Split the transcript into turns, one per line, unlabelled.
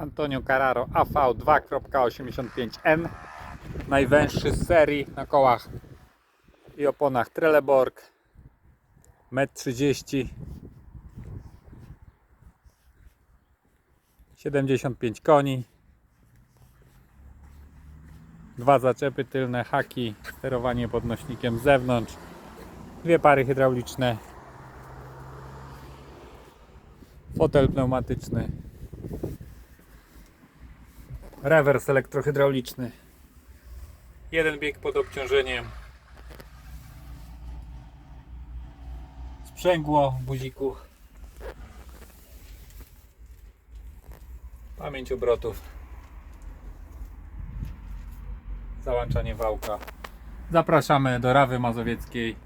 Antonio Carraro AV 2.85N najwęższy z serii na kołach i oponach Trelleborg. 1,30 m 75 koni. Dwa zaczepy tylne, haki, sterowanie podnośnikiem z zewnątrz. Dwie pary hydrauliczne. Fotel pneumatyczny rewers elektrohydrauliczny. Jeden bieg pod obciążeniem. Sprzęgło w buziku. Pamięć obrotów. Załączanie wałka. Zapraszamy do Rawy Mazowieckiej